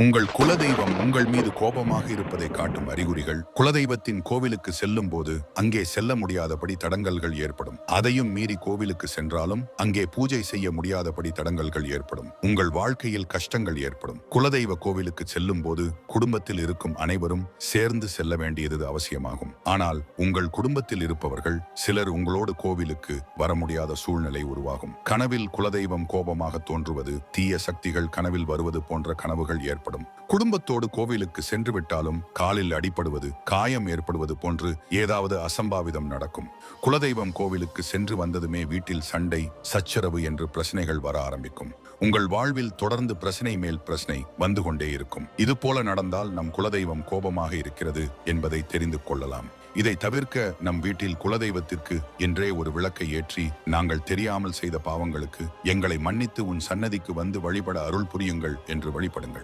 உங்கள் குலதெய்வம் உங்கள் மீது கோபமாக இருப்பதை காட்டும் அறிகுறிகள். குலதெய்வத்தின் கோவிலுக்கு செல்லும் போது அங்கே செல்ல முடியாதபடி தடங்கல்கள் ஏற்படும். அதையும் மீறி கோவிலுக்கு சென்றாலும் அங்கே பூஜை செய்ய முடியாதபடி தடங்கல்கள் ஏற்படும். உங்கள் வாழ்க்கையில் கஷ்டங்கள் ஏற்படும். குலதெய்வ கோவிலுக்கு செல்லும் போது குடும்பத்தில் இருக்கும் அனைவரும் சேர்ந்து செல்ல வேண்டியது அவசியமாகும். ஆனால் உங்கள் குடும்பத்தில் இருப்பவர்கள் சிலர் உங்களோடு கோவிலுக்கு வர முடியாத சூழ்நிலை உருவாகும். கனவில் குலதெய்வம் கோபமாக தோன்றுவது தீய சக்திகள் கனவில் வருவது போன்ற கனவுகள் ஏற்படும். குடும்பத்தோடு கோவிலுக்கு சென்று விட்டாலும் காலில் அடிபடுவது காயம் ஏற்படுவது போன்று ஏதாவது அசம்பாவிதம் நடக்கும். குலதெய்வம் கோவிலுக்கு சென்று வந்ததுமே வீட்டில் சண்டை சச்சரவு என்று பிரச்சனைகள் வர ஆரம்பிக்கும். உங்கள் வாழ்வில் தொடர்ந்து பிரச்சனை மேல் பிரச்சனை வந்து கொண்டே இருக்கும். இது போல நடந்தால் நம் குலதெய்வம் கோபமாக இருக்கிறது என்பதை தெரிந்து கொள்ளலாம். இதை தவிர்க்க நம் வீட்டில் குலதெய்வத்திற்கு என்றே ஒரு விளக்கை ஏற்றி நாங்கள் தெரியாமல் செய்த பாவங்களுக்கு எங்களை மன்னித்து உன் சன்னதிக்கு வந்து வழிபட அருள் புரியுங்கள் என்று வழிபடுங்கள்.